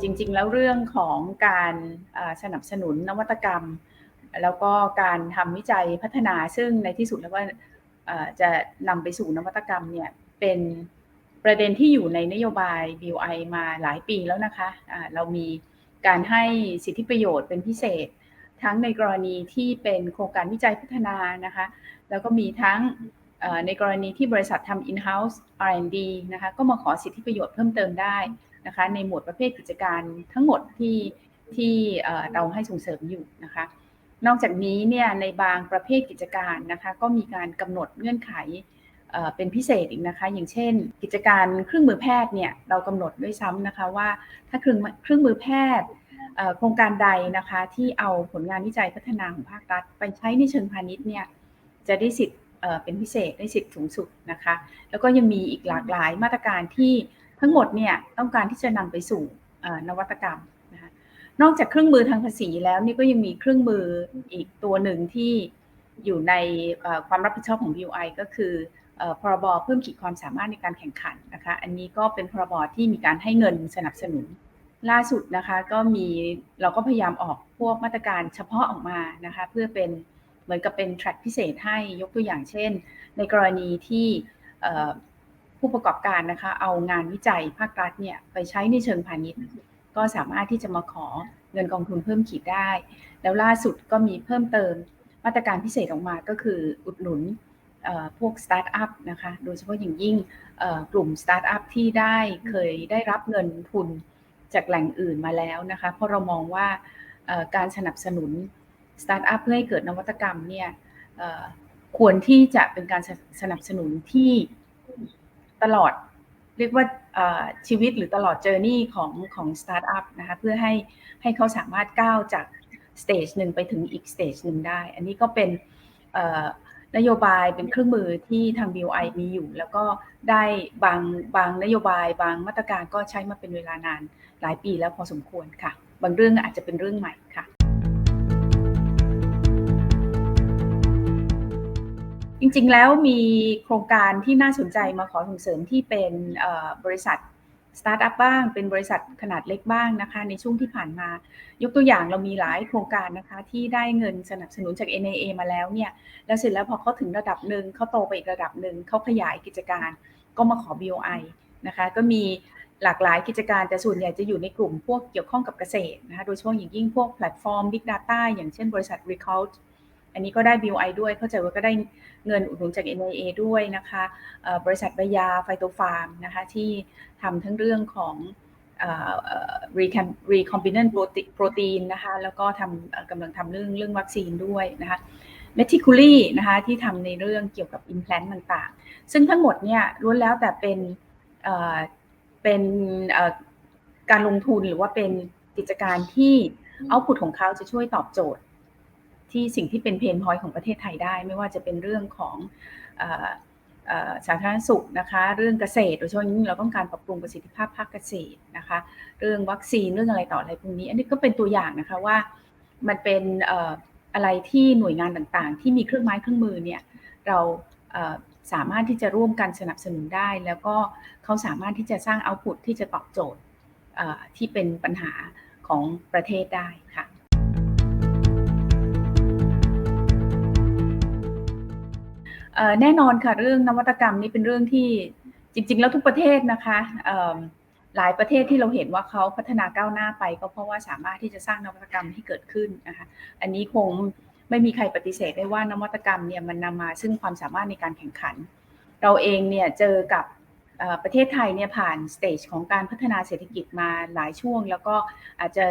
จริง ๆ แล้วเรื่องของการสนับสนุนนวัตกรรม แล้วก็การทำวิจัยพัฒนาซึ่งในที่สุดแล้วก็จะนำไปสู่นวัตกรรมเนี่ยเป็นประเด็นที่อยู่ในนโยบาย BOI มาหลายปีแล้วนะคะะเรามีการให้สิทธิประโยชน์เป็นพิเศษ ทั้งในกรณีที่เป็นโครงการวิจัยพัฒนานะคะ แล้วก็มีทั้งในกรณีที่บริษัททำ in-house R&D นะคะ ก็มาขอสิทธิประโยชน์เพิ่มเติมได้ นะคะในหมวดประเภทกิจการทั้งหมดที่ที่เราให้ส่งเสริมอยู่นะคะ นอกจากนี้เนี่ยในบางประเภทกิจการนะคะก็มีการกำหนดเงื่อนไขเป็นพิเศษอีกนะคะ อย่างเช่น กิจการเครื่องมือแพทย์เนี่ยเรากำหนดด้วยซ้ำนะคะว่าถ้าเครื่องเครื่องมือแพทย์โครงการใดนะคะที่เอาผลงานวิจัยพัฒนาของภาครัฐ ไปใช้ในเชิงพาณิชย์เนี่ยจะได้สิทธิ์เป็นพิเศษได้สิทธิ์สูงสุดนะคะ แล้วก็ยังมีอีกหลากหลายมาตรการที่ ทั้งหมดเนี่ยต้องการที่จะนำไปสู่นวัตกรรมนะคะนอกจากเครื่องมือทางภาษีแล้วนี่ก็ยังมีเครื่องมืออีกตัวหนึ่งที่อยู่ในความรับผิดชอบของ BUI ก็คือพรบเพิ่มขีดความสามารถในการแข่งขันนะคะ อันนี้ก็เป็นพรบที่มีการให้เงินสนับสนุน ล่าสุดนะคะก็มีเราก็พยายามออกพวกมาตรการเฉพาะออกมานะคะเพื่อเป็นเหมือนกับเป็นแทร็กพิเศษให้ยกตัวอย่างเช่น ในกรณีที่ ผู้ประกอบการนะคะ เอางานวิจัยภาครัฐเนี่ยไปใช้ในเชิงพาณิชย์ ก็สามารถที่จะมาขอเงินกองทุนเพิ่มขีดได้ แล้วล่าสุดก็มีเพิ่มเติมมาตรการพิเศษออกมาก็คืออุดหนุนพวกสตาร์ทอัพนะคะ โดยเฉพาะอย่างยิ่งกลุ่มสตาร์ทอัพที่ได้เคยได้รับเงินทุนจากแหล่งอื่นมาแล้วนะคะ เพราะเรามองว่าการสนับสนุนสตาร์ทอัพเพื่อให้เกิดนวัตกรรมเนี่ยควรที่จะเป็นการสนับสนุนที่ ตลอดเรียกว่าชีวิตหรือตลอดเจอร์นี่ของของสตาร์ทอัพนะคะเพื่อให้ให้เขาสามารถก้าวจากสเตจหนึ่งไปถึงอีกสเตจหนึ่งได้ อันนี้ก็เป็นนโยบายเป็นเครื่องมือที่ทาง BOI มีอยู่ แล้วก็ได้บางบางนโยบายบางมาตรการก็ใช้มาเป็นเวลานานหลายปีแล้วพอสมควรค่ะ บางเรื่องอาจจะเป็นเรื่องใหม่ค่ะ จริงๆ แล้วมีโครงการที่น่าสนใจมาขอส่งเสริมที่เป็นบริษัทสตาร์ทอัพบ้าง เป็นบริษัทขนาดเล็กบ้างนะคะ ในช่วงที่ผ่านมา ยกตัวอย่างเรามีหลายโครงการนะคะที่ได้เงินสนับสนุนจาก NAA มาแล้วเนี่ย แล้วเสร็จแล้วพอเขาถึงระดับหนึ่งเขาโตไปอีกระดับหนึ่งเขาขยายกิจการก็มาขอ BOI นะคะ ก็มีหลากหลายกิจการแต่ส่วนใหญ่จะอยู่ในกลุ่มพวกเกี่ยวข้องกับเกษตรนะคะ โดยเฉพาะอย่างยิ่งพวกแพลตฟอร์ม Big Data อย่างเช่นบริษัท Recount อันนี้ก็ได้ BOI ด้วย เข้าใจว่าก็ได้เงินอุดหนุนจาก NIA ด้วยนะคะบริษัทใบยาไฟโตฟาร์มนะคะที่ทำทั้งเรื่องของ recombinant protein นะคะแล้วก็ทำกำลังทำเรื่องเรื่องวัคซีนด้วยนะคะ m e t i c u l y นะคะที่ทำในเรื่องเกี่ยวกับ implant ต่างๆ ซึ่งทั้งหมดเนี่ยล้วนแล้วแต่เป็นเป็นการลงทุนหรือว่าเป็นกิจการที่เอาผุดของเขาจะช่วยตอบโจทย์ ที่สิ่งที่เป็นเพนพอยต์ของประเทศไทยได้ ไม่ว่าจะเป็นเรื่องของสาธารณสุขนะคะเรื่องเกษตรโดยเฉพาะยิ่งเราต้องการปรับปรุงประสิทธิภาพภาคเกษตรนะคะเรื่องวัคซีนเรื่องอะไรต่ออะไรพวกนี้ อันนี้ก็เป็นตัวอย่างนะคะว่ามันเป็นอะไรที่หน่วยงานต่างๆ ที่มีเครื่องไม้เครื่องมือเนี่ยเราสามารถที่จะร่วมกันสนับสนุนได้ แล้วก็เขาสามารถที่จะสร้างเอาพุตที่จะตอบโจทย์ที่เป็นปัญหาของประเทศได้ค่ะ แน่นอนค่ะเรื่องนวัตกรรมนี่เป็นเรื่องที่จริง ๆ แล้วทุกประเทศนะคะหลายประเทศที่เราเห็นว่าเขาพัฒนาก้าวหน้าไปก็เพราะว่าสามารถที่จะสร้างนวัตกรรมให้เกิดขึ้นนะคะอันนี้คงไม่มีใครปฏิเสธได้ว่านวัตกรรมเนี่ยมันนำมาซึ่งความสามารถในการแข่งขัน เราเองเนี่ยเจอกับประเทศไทยเนี่ยผ่านสเตจของการพัฒนาเศรษฐกิจมาหลายช่วง แล้วก็อาจจะ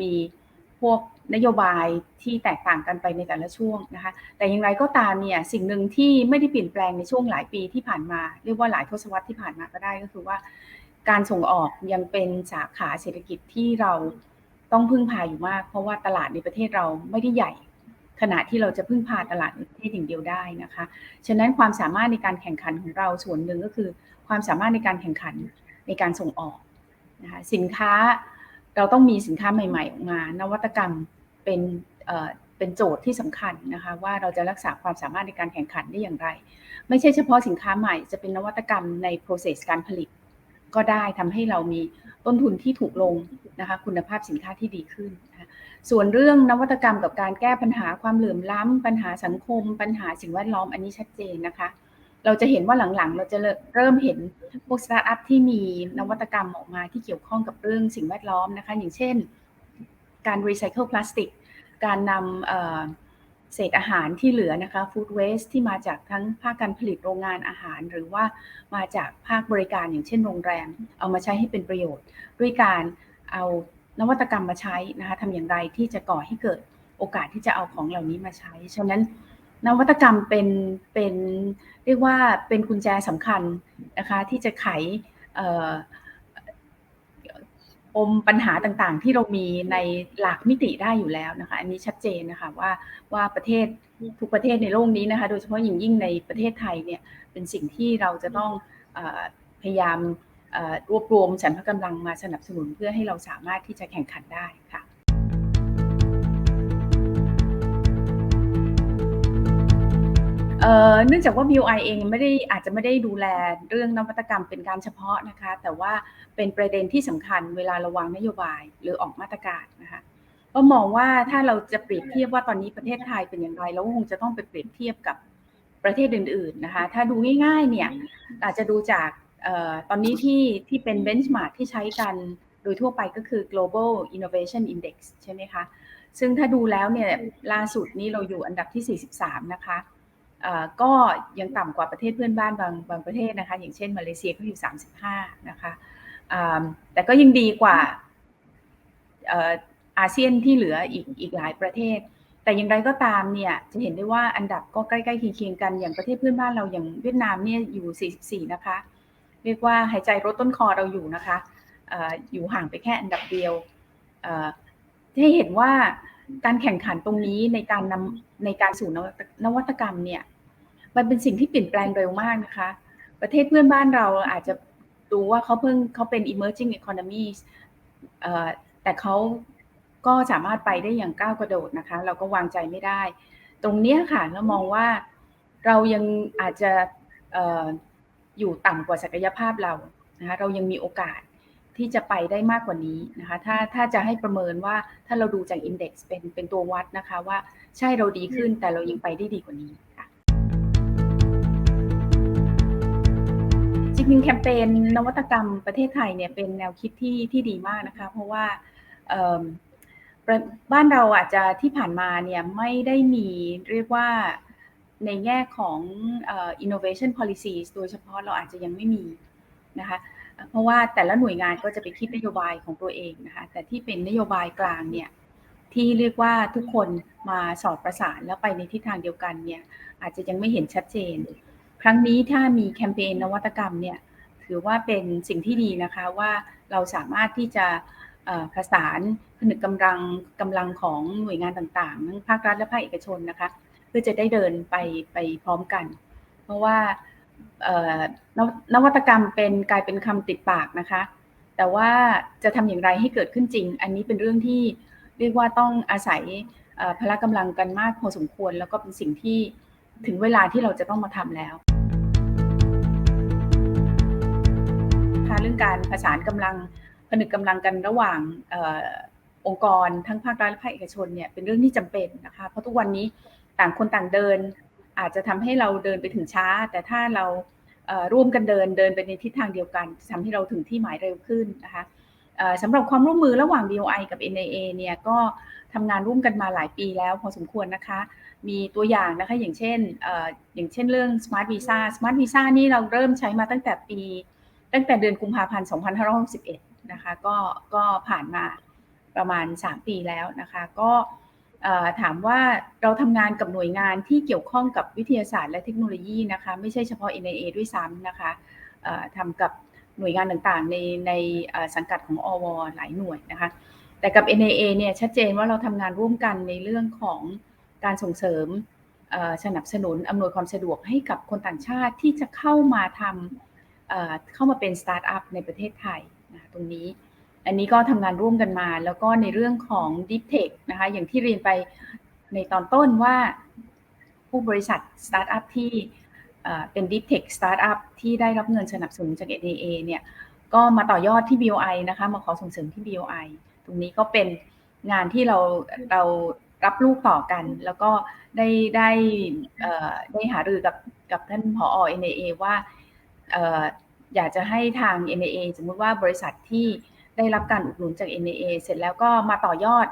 มีพวก นโยบายที่แตกต่างกันไปในแต่ละช่วงนะคะ แต่อย่างไรก็ตามเนี่ยสิ่งหนึ่งที่ไม่ได้เปลี่ยนแปลงในช่วงหลายปีที่ผ่านมา เรียกว่าหลายทศวรรษที่ผ่านมาก็ได้ก็คือว่า การส่งออกยังเป็นสาขาเศรษฐกิจที่เราต้องพึ่งพาอยู่มาก เพราะว่าตลาดในประเทศเราไม่ได้ใหญ่ขนาดที่เราจะพึ่งพาตลาดในประเทศอย่างเดียวได้นะคะ ฉะนั้นความสามารถในการแข่งขันของเราส่วนหนึ่งก็คือ ความสามารถในการแข่งขันในการส่งออกนะคะสินค้าเราต้องมีสินค้าใหม่ ๆ ออกมา นวัตกรรม เป็นเป็นโจทย์ที่สำคัญนะคะว่าเราจะรักษาความสามารถในการแข่งขันได้อย่างไร ไม่ใช่เฉพาะสินค้าใหม่จะเป็นนวัตกรรมใน process การผลิต ก็ได้ทำให้เรามีต้นทุนที่ถูกลงนะคะคุณภาพสินค้าที่ดีขึ้นนะส่วนเรื่องนวัตกรรมกับการแก้ปัญหาความเหลื่อมล้ำปัญหาสังคม ปัญหาสิ่งแวดล้อมอันนี้ชัดเจนนะคะ เราจะเห็นว่าหลังๆ เราจะเริ่มเห็นพวกสตาร์ทอัพที่มีนวัตกรรมออกมาที่เกี่ยวข้องกับเรื่องสิ่งแวดล้อมนะคะ อย่างเช่น การรีไซเคิลพลาสติก การนำเศษอาหารที่เหลือนะคะฟู้ดเวสที่มาจากทั้งภาคการผลิตโรงงานอาหาร หรือว่ามาจากภาคบริการอย่างเช่นโรงแรม เอามาใช้ให้เป็นประโยชน์ ด้วยการเอานวัตกรรมมาใช้นะคะทำอย่างไรที่จะก่อให้เกิดโอกาสที่จะเอาของเหล่านี้มาใช้ ฉะนั้นนวัตกรรมเป็นเป็นเรียกว่าเป็นกุญแจสำคัญนะคะที่จะไข ปมปัญหาต่างๆ ที่เรามีในหลากมิติได้อยู่แล้วนะคะ อันนี้ชัดเจนนะคะว่าว่าประเทศทุกประเทศในโลกนี้นะคะ โดยเฉพาะอย่างยิ่งในประเทศไทยเนี่ยเป็นสิ่งที่เราจะต้องพยายามรวบรวมสรรพกำลังมาสนับสนุนเพื่อให้เราสามารถที่จะแข่งขันได้ค่ะ เนื่องจากว่า BOI เองไม่ได้อาจจะไม่ได้ดูแลเรื่องนวัตกรรมเป็นการเฉพาะนะคะ แต่ว่าเป็นประเด็นที่สำคัญเวลาระวางนโยบายหรือออกมาตรการนะคะก็มองว่าถ้าเราจะเปรียบเทียบว่าตอนนี้ประเทศไทยเป็นอย่างไรเราคงจะต้องไปเปรียบเทียบกับประเทศอื่น ๆนะคะ ถ้าดูง่ายๆเนี่ยอาจจะดูจากตอนนี้ที่ที่เป็นเบนช์มาร์กที่ใช้กันโดยทั่วไปก็คือ global innovation index ใช่ไหมคะ ซึ่งถ้าดูแล้วเนี่ยล่าสุดนี้เราอยู่อันดับที่ 43 นะคะ ก็ยังต่ำกว่าประเทศเพื่อนบ้านบางบางประเทศนะคะ อย่างเช่นมาเลเซียก็อยู่ 35 นะคะแต่ก็ยังดีกว่าอาเซียนที่เหลืออีกอีกหลายประเทศ แต่อย่างไรก็ตามเนี่ยจะเห็นได้ว่าอันดับก็ใกล้ๆเคียงกันอย่างประเทศเพื่อนบ้านเราอย่างเวียดนามเนี่ยอยู่ 44 นะคะ เรียกว่าหายใจรถต้นคอเราอยู่นะคะอยู่ห่างไปแค่อันดับเดียวให้เห็นว่า การแข่งขันตรงนี้ในการนำในการสู่นวัตกรรมเนี่ย มันเป็นสิ่งที่เปลี่ยนแปลงเร็วมากนะคะ ประเทศเพื่อนบ้านเราอาจจะดูว่าเขาเพิ่งเขาเป็น emerging economies แต่เขาก็สามารถไปได้อย่างก้าวกระโดดนะคะ เราก็วางใจไม่ได้ ตรงนี้ค่ะเรามองว่าเรายังอาจจะอยู่ต่ำกว่าศักยภาพเรานะคะเรายังมีโอกาส ที่จะไปได้มากกว่านี้นะคะ ถ้าถ้าจะให้ประเมินว่าถ้าเราดูจากอินเด็กซ์เป็นเป็นตัววัดนะคะว่าใช่เราดีขึ้นแต่เรายังไปได้ดีกว่านี้ค่ะจริงๆแคมเปญนวัตกรรมประเทศไทยเนี่ยเป็นแนวคิดที่ที่ดีมากนะคะ เพราะว่าบ้านเราอาจจะที่ผ่านมาเนี่ยไม่ได้มีเรียกว่าในแง่ของ innovation policies โดยเฉพาะเราอาจจะยังไม่มีนะคะ เพราะว่าแต่ละหน่วยงานก็จะไปคิดนโยบายของตัวเองนะคะ แต่ที่เป็นนโยบายกลางเนี่ยที่เรียกว่าทุกคนมาสอดประสานแล้วไปในทิศทางเดียวกันเนี่ยอาจจะยังไม่เห็นชัดเจน ครั้งนี้ถ้ามีแคมเปญนวัตกรรมเนี่ยถือว่าเป็นสิ่งที่ดีนะคะว่าเราสามารถที่จะประสานผนึกกำลังกำลังของหน่วยงานต่างๆทั้งภาครัฐและภาคเอกชนนะคะ เพื่อจะได้เดินไปไปพร้อมกัน เพราะว่า นวัตกรรมเป็นกลายเป็นคำติดปากนะคะ แต่ว่าจะทำอย่างไรให้เกิดขึ้นจริง อันนี้เป็นเรื่องที่เรียกว่าต้องอาศัยพละกำลังกันมากพอสมควร แล้วก็เป็นสิ่งที่ถึงเวลาที่เราจะต้องมาทำแล้วคะเรื่องการประสานกำลังผนึกกำลังกันระหว่างองค์กรทั้งภาครัฐและภาคเอกชนเนี่ยเป็นเรื่องที่จำเป็นนะคะ เพราะทุกวันนี้ต่างคนต่างเดิน อาจจะทำให้เราเดินไปถึงช้า แต่ถ้าเราร่วมกันเดินเดินไปในทิศทางเดียวกันทำให้เราถึงที่หมายเร็วขึ้นนะคะสำหรับความร่วมมือระหว่าง BOI กับ NIA เนี่ยก็ทำงานร่วมกันมาหลายปีแล้วพอสมควรนะคะ มีตัวอย่างนะคะอย่างเช่นอย่างเช่นเรื่อง Smart Visa Smart Visa นี่เราเริ่มใช้มาตั้งแต่ปี ตั้งแต่เดือนกุมภาพันธ์ 2561 นะคะก็ก็ผ่านมาประมาณ 3 ปีแล้วนะคะ ก็ ถามว่าเราทำงานกับหน่วยงานที่เกี่ยวข้องกับวิทยาศาสตร์และเทคโนโลยีนะคะไม่ใช่เฉพาะ NIA ด้วยซ้ำนะคะทำกับหน่วยงานต่างๆ ในในสังกัดของอวหลายหน่วยนะคะแต่กับ NIA เนี่ยชัดเจนว่าเราทำงานร่วมกันในเรื่องของการส่งเสริมสนับสนุนอำนวยความสะดวกให้กับคนต่างชาติที่จะเข้ามาทำเข้ามาเป็นสตาร์ทอัพในประเทศไทยนะตรงนี้ อันนี้ก็ทำงานร่วมกันมา แล้วก็ในเรื่องของ Deep Tech นะคะ อย่างที่เรียนไปในตอนต้นว่าผู้บริษัทสตาร์ทอัพที่เป็น Deep Tech สตาร์ทอัพที่ได้รับเงินสนับสนุนจาก NAA เนี่ยก็มาต่อยอดที่ BOI นะคะ มาขอส่งเสริมที่ BOI ตรงนี้ก็เป็นงานที่เราเรารับลูกต่อกัน แล้วก็ได้ได้ได้หารือกับกับท่านผอ NAA ว่าอยากจะให้ทาง NAA สมมติว่าบริษัทที่ ได้รับการอุดหนุนจาก NAA เสร็จแล้วก็มาต่อยอด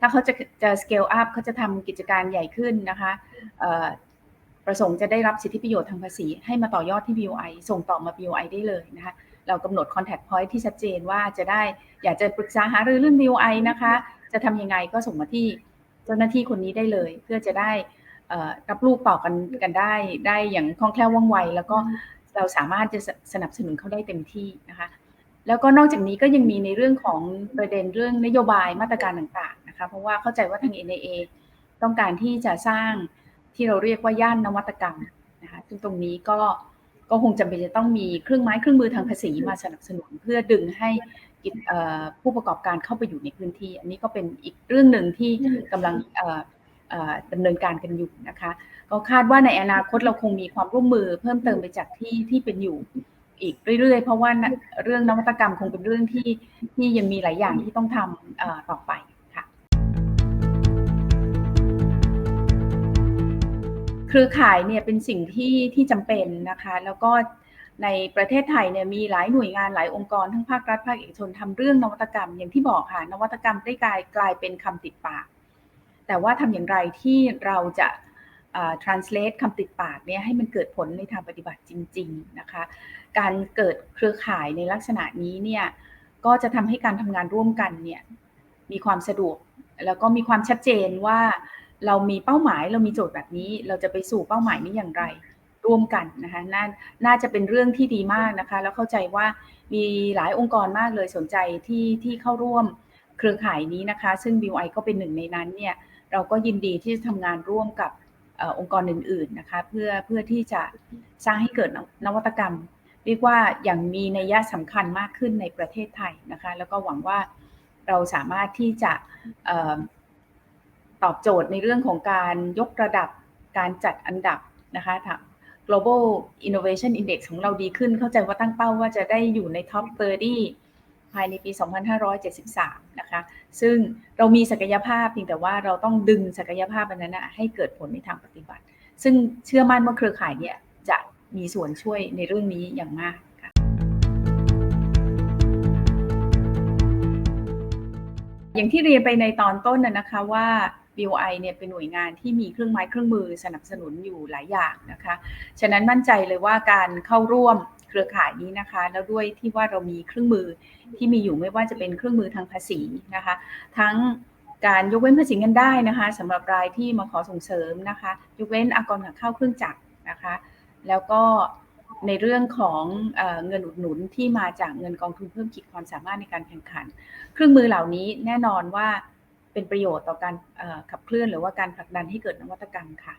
ถ้าเขาจะจะ scale up เขาจะทำกิจการใหญ่ขึ้นนะคะประสงค์จะได้รับสิทธิประโยชน์ทางภาษี ให้มาต่อยอดที่ BOI ส่งต่อมา BOI ได้เลยนะคะเรากำหนด contact point ที่ชัดเจนว่าจะได้อยากจะปรึกษาหารือเรื่อง BOI นะคะ จะทำยังไงก็ส่งมาที่เจ้าหน้าที่คนนี้ได้เลย เพื่อจะได้รับลูกต่อกันกันได้ ได้อย่างคล่องแคล่วว่องไว แล้วก็เราสามารถจะสนับสนุนเขาได้เต็มที่นะคะ แล้วก็นอกจากนี้ก็ยังมีในเรื่องของประเด็นเรื่องนโยบายมาตรการต่างๆนะคะเพราะว่าเข้าใจว่าทาง NAA ต้องการที่จะสร้างที่เราเรียกว่าย่านนวัตกรรมนะคะซึ่งตรงนี้ก็ก็คงจำเป็นจะต้องมีเครื่องไม้เครื่องมือทางภาษีมาสนับสนุน เพื่อดึงให้ผู้ประกอบการเข้าไปอยู่ในพื้นที่ อันนี้ก็เป็นอีกเรื่องหนึ่งที่กำลังดำเนินการกันอยู่นะคะ ก็คาดว่าในอนาคตเราคงมีความร่วมมือเพิ่มเติมไปจากที่ที่เป็นอยู่ อีกเรื่อยๆ เพราะว่าเรื่องนวัตกรรมคงเป็นเรื่องที่ที่ยังมีหลายอย่างที่ต้องทำต่อไปค่ะ เครือข่ายเนี่ยเป็นสิ่งที่ที่จำเป็นนะคะ แล้วก็ในประเทศไทยเนี่ยมีหลายหน่วยงานหลายองค์กรทั้งภาครัฐภาคเอกชนทำเรื่องนวัตกรรมอย่างที่บอกค่ะนวัตกรรมได้กลายกลายเป็นคำติดปาก แต่ว่าทำอย่างไรที่เราจะ translate คำติดปากเนี่ยให้มันเกิดผลในทางปฏิบัติจริง ๆนะคะ การเกิดเครือข่ายในลักษณะนี้เนี่ยก็จะทำให้การทำงานร่วมกันเนี่ยมีความสะดวกแล้วก็มีความชัดเจนว่าเรามีเป้าหมายเรามีโจทย์แบบนี้ เราจะไปสู่เป้าหมายนี้อย่างไรร่วมกันนะคะนน่าจะเป็นเรื่องที่ดีมากนะคะ แล้วเข้าใจว่ามีหลายองค์กรมากเลยสนใจที่ที่เข้าร่วมเครือข่ายนี้นะคะ ซึ่ง BI ก็เป็นหนึ่งในนั้นเนี่ยเราก็ยินดีที่จะทำงานร่วมกับ องค์กรอื่นๆนะคะเพื่อเพื่อที่จะสร้างให้เกิดนวัตกรรม เรียกว่าอย่างมีนัยยะสำคัญมากขึ้นในประเทศไทยนะคะแล้วก็หวังว่าเราสามารถที่จะตอบโจทย์ในเรื่องของการยกระดับการจัดอันดับนะคะทาง global innovation index ของเราดีขึ้นเข้าใจว่าตั้งเป้าว่าจะได้อยู่ใน top 30 ภายในปี 2573 นะคะ ซึ่งเรามีศักยภาพเพียงแต่ว่าเราต้องดึงศักยภาพอันนั้นให้เกิดผลในทางปฏิบัติ ซึ่งเชื่อมั่นว่าเครือข่ายเนี่ยจะมีส่วนช่วยในเรื่องนี้อย่างมากค่ะอย่างที่เรียนไปในตอนต้นนะคะว่า BOI เนี่ยเป็นหน่วยงานที่มีเครื่องไม้เครื่องมือสนับสนุนอยู่หลายอย่างนะคะ ฉะนั้นมั่นใจเลยว่าการเข้าร่วม เครือข่ายนี้นะคะ แล้วด้วยที่ว่าเรามีเครื่องมือที่มีอยู่ไม่ว่าจะเป็นเครื่องมือทางภาษีนะคะ ทั้งการยกเว้นภาษีเงินได้นะคะสำหรับรายที่มาขอส่งเสริมนะคะ ยกเว้นอากรหักเข้าเครื่องจักรนะคะ แล้วก็ในเรื่องของเเงินอุดหนุนที่มาจากเงินกองทุนเพิ่มขีดความสามารถในการแข่งขัน เครื่องมือเหล่านี้แน่นอนว่าเป็นประโยชน์ต่อการขับเคลื่อนหรือว่าการผลักดันให้เกิดนวัตกรรมค่ะ